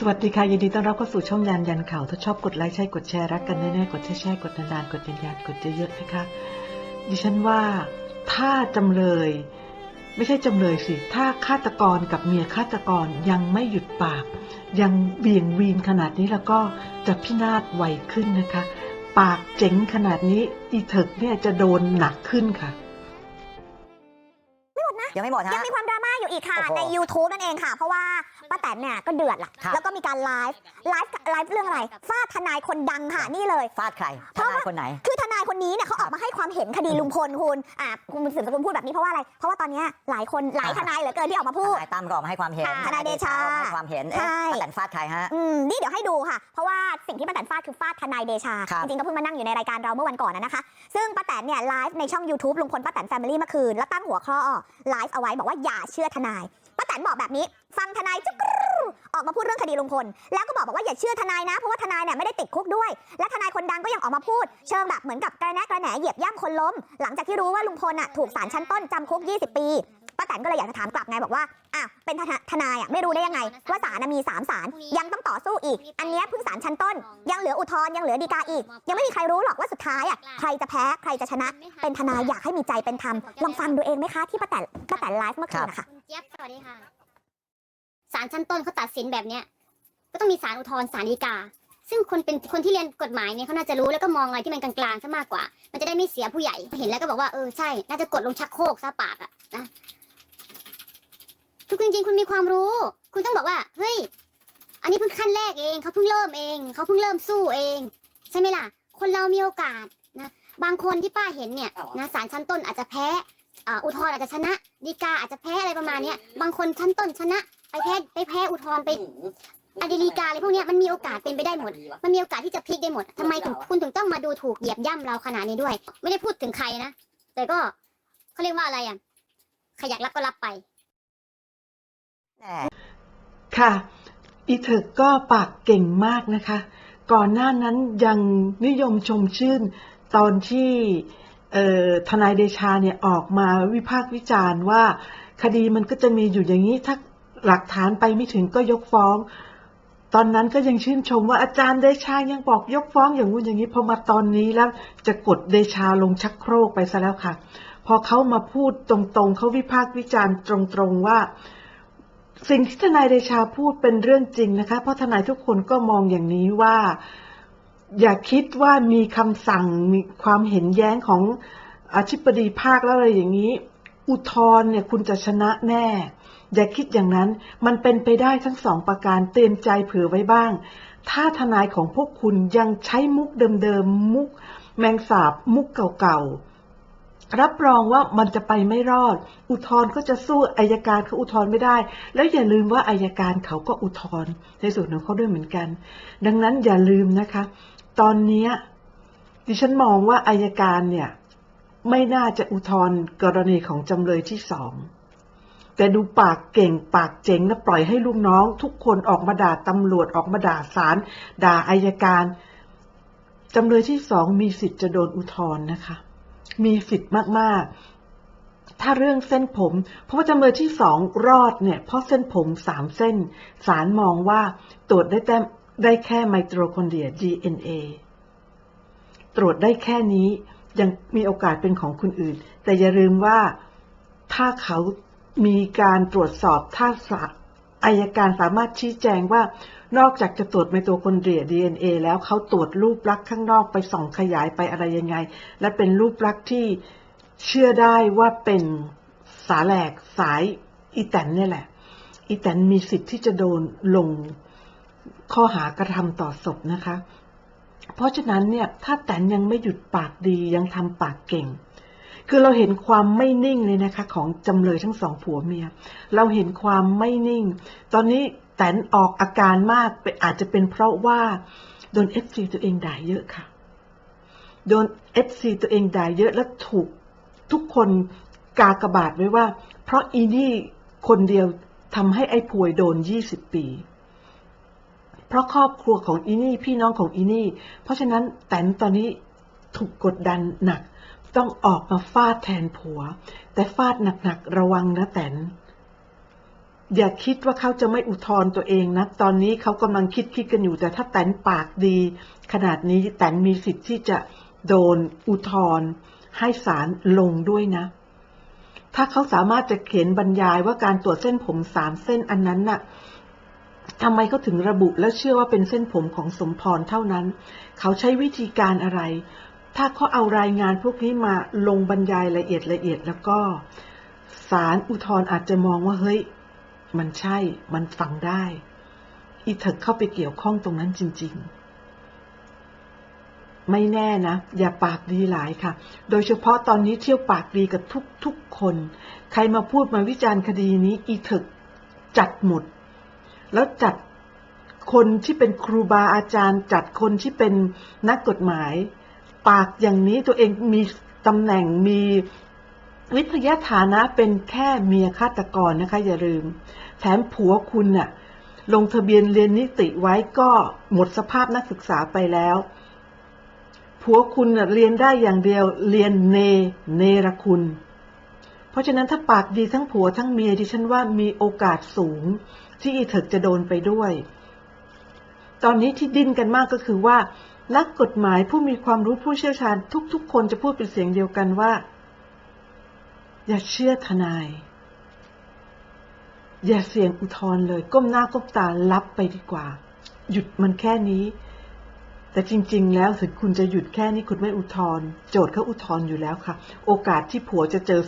สวัสดีค่ะ ยินดีต้อนรับเข้าสู่ช่องยันยันข่าว ถ้าชอบกดไลค์ใช่กดแชร์รักกันแน่ๆกดแชร์แชร์กดนานๆกดยันยันกดเยอะๆนะคะ ดิฉันว่าถ้าจำเลย ไม่ใช่จำเลยสิ ถ้าฆาตกรกับเมียฆาตกรยังไม่หยุดปาก ยังเบี่ยงวีนขนาดนี้แล้วก็จะพินาศไวขึ้นนะคะ ปากเจ๋งขนาดนี้อีเถิกเนี่ยจะโดนหนักขึ้นค่ะยังไม่หมดฮะยังมีความดราม่าอยู่อีกค่ะโอ้โหใน YouTube นั่นเองค่ะ เพราะว่า ป้าแตนเนี่ยก็เดือดล่ะครับแล้วก็มีการไลฟ์ไลฟ์ไลฟ์เรื่องอะไรฟาดทนายคนดังค่ะนี่เลย ฟาดใครเพทราะนายว่าคนไหน คือทนายคนนี้เนี่ยเขาออกมาให้ความเห็นคดีลุงพลคุณอะคุณสืบสกุลพูดแบบนี้เพราะว่าอะไร เพราะว่าตอนเนี้ยหลายคนหลายอ่าทนายเหลือเกินที่ออกมาพูทดนายตั้มก็ออกมาให้ความเห็นค่ะทนายเดชาออกมาให้ความเห็นใช่เอ๊ะป้าแตนฟาดใครฮะอืมนี่เดี๋ยวให้ดูค่ะ เพราะว่าสิ่งที่ป้าแตนฟาดคือฟาดทนายเดชาครับจริงๆก็เพิ่งมานั่งอยู่ในรายการเราเมื่อวันก่อนนะนะคะ ซึ่งป้าแตนเนี่ยไลฟ์ในช่อง YouTube ลุงพลป้าแตนแฟมิลี่เมื่อคืนแล้วตั้งหัวข้อไลฟ์เอาไว้บอกว่าอย่าเชื่อทนายป้าแตนบอกแบบนี้ ฟังทนายจุ๊กรูออกมาพูดเรื่องคดีลุงพล แล้วก็บอกบอกว่าอย่าเชื่อทนายนะ เพราะว่าทนายเนี่ยไม่ได้ติดคุกด้วย และทนายคนดังก็ยังออกมาพูด เชิงแบบเหมือนกับกระแนะกระแหนเหยียบย่ำคนล้ม หลังจากที่รู้ว่าลุงพลอะถูกศาลชั้นต้นจำคุก 20 ปีป้าแตนก็เลยอยากจะถามกลับไงบอกว่าอ้าวเป็นทนายทนายอะไม่รู้ได้ยังไง ว่าศาลมีสามศาลยังต้องต่อสู้อีก อันนี้เพิ่งศาลชั้นต้น ยังเหลืออุทธรณ์ยังเหลือฎีกาอีก ยังไม่มีใครรู้หรอกว่าสุดท้ายอะใครจะแพ้ใครจะชนะ เป็นทนายอยากให้มีใจเป็นธรรมลองฟังดูเองไหมคะที่ป้าแตนป้าแตนไลฟ์เมื่อคืนนะคะเจี๊ยบสวัสดีค่ะ ศาลชั้นต้นเขาตัดสินแบบเนี้ยก็ต้องมีศาลอุทธรณ์ศาลฎีกา ซึ่งคนเป็นคนที่เรียนกฎหมายเนี่ยเขาน่าจะรู้แล้วก็มองอะไรที่มันกลางๆซะมากกว่า มันจะได้ไม่เสียผู้ใหญ่เห็นแล้วก็บอกว่าเออใช่น่าจะกดลงชักโครกซะปากอะนะคือจริงๆคุณมีความรู้ คุณต้องบอกว่าเฮ้ยอันนี้เพิ่งขั้นแรกเองเขาเพิ่งเริ่มเองเขาเพิ่งเริ่มสู้เอง ใช่ไหมล่ะ คนเรามีโอกาสนะบางคนที่ป้าเห็นเนี่ยนะศาลชั้นต้นอาจจะแพ้ อ่าอุทธรณ์อาจจะชนะฎีกาอาจจะแพ้อะไรประมาณเนี้ยบางคนชั้นต้นชนะไปแพ้ไปแพ้อุทธรณ์ไปอดีลีกาอะไรพวกเนี้ยมันมีโอกาสเป็นไปได้หมด มันมีโอกาสที่จะพลิกได้หมดทำไมถึงคุณถึงต้องมาดูถูกเหยียบย่ำเราขนาดนี้ด้วย ไม่ได้พูดถึงใครนะ แต่ก็เขาเรียกว่าอะไรอะใครอยากรับก็รับไปแหมค่ะ อีเถิกก็ปากเก่งมากนะคะ ก่อนหน้านั้นยังนิยมชมชื่นตอนที่เอ่อ ทนายเดชาเนี่ยออกมาวิพากษ์วิจารณ์ว่า คดีมันก็จะมีอยู่อย่างนี้ถ้าหลักฐานไปไม่ถึงก็ยกฟ้อง ตอนนั้นก็ยังชื่นชมว่าอาจารย์เดชายังบอกยกฟ้องอย่างงู้นอย่างนี้พอมาตอนนี้แล้วจะกดเดชาลงชักโครกไปซะแล้วค่ะ พอเขามาพูดตรงๆเขาวิพากษ์วิจารณ์ตรงๆว่า สิ่งที่ทนายเดชาพูดเป็นเรื่องจริงนะคะ เพราะทนายทุกคนก็มองอย่างนี้ว่า อย่าคิดว่ามีคำสั่งมีความเห็นแย้งของอธิบดีภาคแล้วอะไรอย่างนี้ อุทธร์เนี่ยคุณจะชนะแน่ อย่าคิดอย่างนั้นมันเป็นไปได้ทั้งสองประการเตือนใจเผื่อไว้บ้าง ถ้าทนายของพวกคุณยังใช้มุกเดิมๆมุก แมงสาบมุกเก่าๆรับรองว่ามันจะไปไม่รอด อุทธร์ก็จะสู้อายการเขาอุทธร์ไม่ได้ แล้วอย่าลืมว่าอายการเขาก็อุทธร์ในส่วนของเขาด้วยเหมือนกัน ดังนั้นอย่าลืมนะคะ ตอนนี้ดิฉันมองว่าอายการเนี่ย ไม่น่าจะอุทธรณ์กรณีของจำเลยที่สองแต่ดูปากเก่งปากเจ๋งนะปล่อยให้ลูกน้อง ทุกคนออกมาด่าตำรวจออกมาด่าศาลด่าอายการจำเลยที่สองมีสิทธิ์จะโดนอุทธรณ์นะคะ มีสิทธิ์มาก ๆ ถ้าเรื่องเส้นผม เพราะว่าจำเลยที่สองรอดเนี่ย เพราะเส้นผมสามเส้นศาลมองว่าตรวจได้แต่ ได้แค่ไมโตคอนเดรีย DNA ตรวจได้แค่นี้ยังมีโอกาสเป็นของคนอื่น แต่อย่าลืมว่าถ้าเขามีการตรวจสอบถ้าศาลอายการสามารถชี้แจงว่านอกจากจะตรวจไมโตคอนเดรีย DNA แล้วเขาตรวจรูปลักษณ์ข้างนอกไปส่องขยายไปอะไรยังไง และเป็นรูปลักษณ์ที่เชื่อได้ว่าเป็นสาแหลกสายอีแตนเนี่ยแหละ อีแตนมีสิทธิ์ที่จะโดนลง ข้อหากระทำต่อศพนะคะ เพราะฉะนั้นเนี่ยถ้าแตนยังไม่หยุดปากดียังทำปากเก่ง คือเราเห็นความไม่นิ่งเลยนะคะ ของจำเลยทั้งสองผัวเมีย เราเห็นความไม่นิ่ง ตอนนี้แตนออกอาการมากเป็นอาจจะเป็นเพราะว่าโดนเอฟซีตัวเองด่ายเยอะค่ะ โดนเอฟซีตัวเองด่ายเยอะแล้วถูกทุกคนกากระบาทไว้ว่า เพราะอีนี่คนเดียวทำให้ไอ้พวยโดนยี่สิบปี เพราะครอบครัวของอีนี่พี่น้องของอีนี่ เพราะฉะนั้นแตนตอนนี้ถูกกดดันหนัก ต้องออกมาฟาดแทนผัว แต่ฟาดหนักๆระวังนะแตนอย่าคิดว่าเขาจะไม่อุทธร์ตัวเองนะ ตอนนี้เขากำลังคิดคิดกันอยู่ แต่ถ้าแตนปากดี ขนาดนี้แตนมีสิทธิ์ที่จะโดนอุทธร์ให้ศาลลงด้วยนะ ถ้าเขาสามารถจะเขียนบรรยายว่าการตรวจเส้นผมสามเส้นอันนั้นน่ะ ทำไมเขาถึงระบุและเชื่อว่าเป็นเส้นผมของสมพรเท่านั้น เขาใช้วิธีการอะไร ถ้าเขาเอารายงานพวกนี้มาลงบรรยายละเอียดละเอียดแล้วก็ศาลอุทธรณ์อาจจะมองว่าเฮ้ย มันใช่ มันฟังได้ อีเถกเข้าไปเกี่ยวข้องตรงนั้นจริง ๆ ไม่แน่นะ อย่าปากดีหลายค่ะ โดยเฉพาะตอนนี้เที่ยวปากดีกับทุกๆคน ใครมาพูดมาวิจารณ์คดีนี้ อีเถกจัดหมด แล้วจัดคนที่เป็นครูบาอาจารย์ จัดคนที่เป็นนักกฎหมาย ปากอย่างนี้ตัวเองมีตำแหน่งมีวิทยาฐานะเป็นแค่เมียฆาตกรนะคะอย่าลืม แถมผัวคุณน่ะลงทะเบียนเรียนนิติไว้ก็หมดสภาพนักศึกษาไปแล้วผัวคุณน่ะเรียนได้อย่างเดียวเรียนเนเนรคุณ ราะฉะนั้นถ้าปากดีทั้งผัวทั้งเมียดิฉันว่ามีโอกาสสูง ที่อีเถิกจะโดนไปด้วย ตอนนี้ที่ดิ้นกันมากก็คือว่านักกฎหมายผู้มีความรู้ผู้เชี่ยวชาญทุกๆ คนจะพูดเป็นเสียงเดียวกันว่า อย่าเชื่อทนาย อย่าเสี่ยงอุทธรณ์เลย ก้มหน้าก้มตารับไปดีกว่า หยุดมันแค่นี้ แต่จริง ๆ แล้วถึงคุณจะหยุดแค่นี้คุณไม่อุทธรณ์โจทย์เขาอุทธรณ์อยู่แล้วค่ะ โอกาสที่ผัวจะเจอ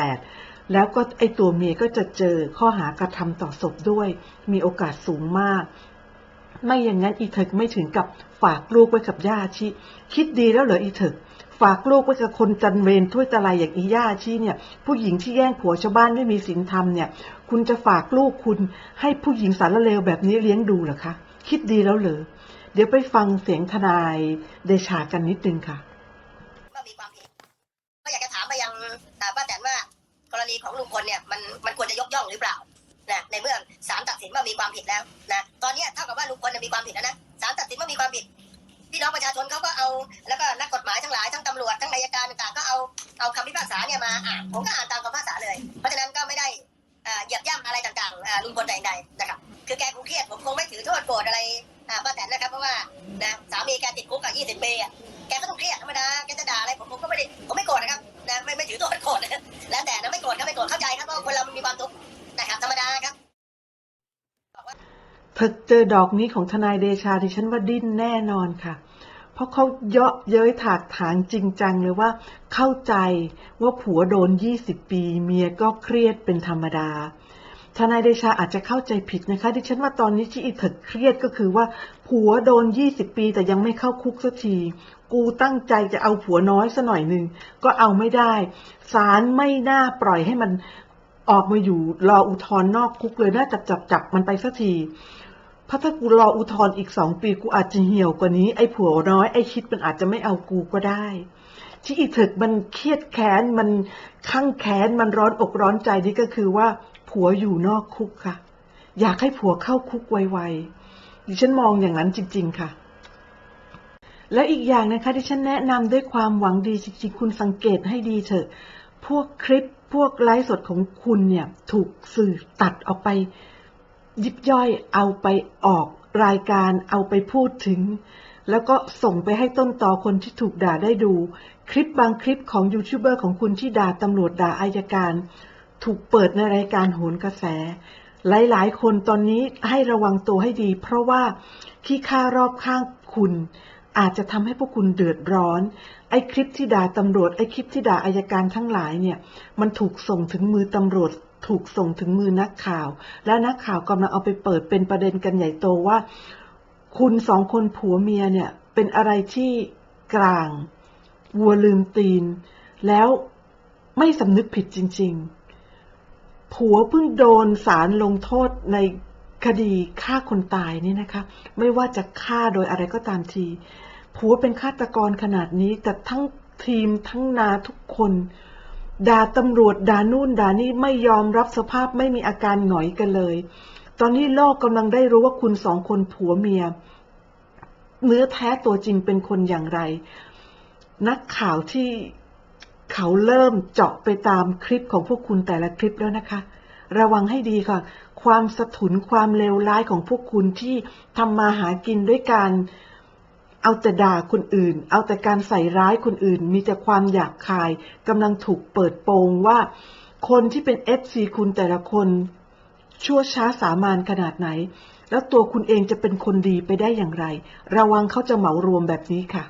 288 แล้วก็ไอตัวเมียก็จะเจอข้อหากระทำต่อศพด้วย มีโอกาสสูงมาก ไม่อย่างนั้นอีเถิกไม่ถึงกับฝากลูกไว้กับย่าชีคิดดีแล้วเหรออีเถิกฝากลูกไว้กับคนจันเวรถ้วยตะไลอย่างอีย่าชีเนี่ย ผู้หญิงที่แย่งผัวชาวบ้านไม่มีศีลธรรมเนี่ย คุณจะฝากลูกคุณให้ผู้หญิงสารเลวแบบนี้เลี้ยงดูเหรอคะ คิดดีแล้วเหรอ เดี๋ยวไปฟังเสียงทนายเดชากันนิดนึงค่ะว่ามีความผิดก็อยากจะถามไปยังป้าแตนว่ากรณีของลุงพลเนี่ยมันมันควรจะยกย่องหรือเปล่านะในเมื่อศาลตัดสินว่ามีความผิดแล้วนะตอนนี้เท่ากับว่าลุงพลมีความผิดแล้วนะศาลตัดสินว่ามีความผิดพี่น้องประชาชนเขาก็เอาแล้วก็นักกฎหมายทั้งหลายทั้งตำรวจทั้งอัยการต่างๆก็เอาเอาคำพิพากษาเนี่ยมาอ่านผมก็อ่านตามคำพิพากษาเลย เพราะฉะนั้นก็ไม่ได้อ่าเหยียบย่ำอะไรต่างๆลุงพลแต่อย่างใดนะครับคือแกคงเครียดผมคงไม่ถือโทษโกรธอะไร อ่าป้าแตนนะครับเพราะว่านะสามีแกติดคุกกับ20ปีอะแกก็ต้องเครียดธรรมดาแกจะด่าอะไรผมผมก็ไม่ได้ผมไม่โกรธนะครับนะไม่ไม่ถือโทษโกรธแล้วแต่นะไม่โกรธก็ไม่โกรธเข้าใจครับเพราะคนเรามีความทุกข์นะครับธรรมดาครับเธอเจอดอกนี้ของทนายเดชาดิฉันว่าดิ้นแน่นอนค่ะ เพราะเขาเยาะเย้ยถากถางจริงจังเลยว่า เข้าใจว่าผัวโดน20ปี เมียก็เครียดเป็นธรรมดา ทนายเดชาอาจจะเข้าใจผิดนะคะ ดิฉันว่าตอนนี้ที่อีเถิดเครียดก็คือว่าผัวโดน 20 ปีแต่ยังไม่เข้าคุกสักที กูตั้งใจจะเอาผัวน้อยซะหน่อยหนึ่งก็เอาไม่ได้ศาลไม่น่าปล่อยให้มันออกมาอยู่รออุทธรณ์นอกคุกเลยน่าจับจับจับมันไปสักทีเพราะถ้ากูรออุทธรณ์อีกสองปีกูอาจจะเหี่ยวกว่านี้ไอ้ผัวน้อยไอ้คิดมันอาจจะไม่เอากูก็ได้ที่อีเถิกมันเครียดแค้นมันข้างแค้นมันร้อนอกร้อนใจนี่ก็คือว่า ผัวอยู่นอกคุกค่ะ อยากให้ผัวเข้าคุกไวๆดิฉันมองอย่างนั้นจริง ๆ ค่ะ แล้วอีกอย่างนะคะที่ฉันแนะนำด้วยความหวังดีจริงๆ คุณสังเกตให้ดีเถอะ พวกคลิปพวกไลฟ์สดของคุณเนี่ยถูกสื่อตัดออกไป ยิบย่อยเอาไปออกรายการเอาไปพูดถึง แล้วก็ส่งไปให้ต้นตอคนที่ถูกด่าได้ดู คลิปบางคลิปของยูทูบเบอร์ของคุณที่ด่าตำรวจด่าอายการ ถูกเปิดในรายการโหนกระแส หลายๆ คนตอนนี้ให้ระวังตัวให้ดี เพราะว่าขี้ข้ารอบข้างคุณ อาจจะทำให้พวกคุณเดือดร้อน ไอ้คลิปที่ด่าตำรวจ ไอ้คลิปที่ด่าอายการทั้งหลายเนี่ย มันถูกส่งถึงมือตำรวจถูกส่งถึงมือนักข่าว และนักข่าวกำลังเอาไปเปิดเป็นประเด็นกันใหญ่โตว่า คุณสองคนผัวเมียเนี่ย เป็นอะไรที่กลาง วัวลืมตีน แล้วไม่สำนึกผิดจริง ๆ ผัวเพิ่งโดนศาลลงโทษในคดีฆ่าคนตายนี่นะคะ ไม่ว่าจะฆ่าโดยอะไรก็ตามทีผัวเป็นฆาตกรขนาดนี้แต่ทั้งทีมทั้งนาทุกคนด่าตำรวจด่านู่นด่านี่ไม่ยอมรับสภาพไม่มีอาการหงอยกันเลย ตอนนี้โลกกำลังได้รู้ว่าคุณสองคนผัวเมีย เนื้อแท้ตัวจริงเป็นคนอย่างไร นักข่าวที่ เขาเริ่มเจาะไปตามคลิปของพวกคุณแต่ละคลิปแล้วนะคะ ระวังให้ดีค่ะ ความสะทุนความเลวร้ายของพวกคุณที่ทำมาหากินด้วยการเอาแต่ด่าคนอื่น เอาแต่การใส่ร้ายคนอื่น มีแต่ความหยาบคายกำลังถูกเปิดโปงว่า คนที่เป็นเอฟซีคุณแต่ละคน ชั่วช้าสามานขนาดไหน แล้วตัวคุณเองจะเป็นคนดีไปได้อย่างไร ระวังเขาจะเหมารวมแบบนี้ค่ะ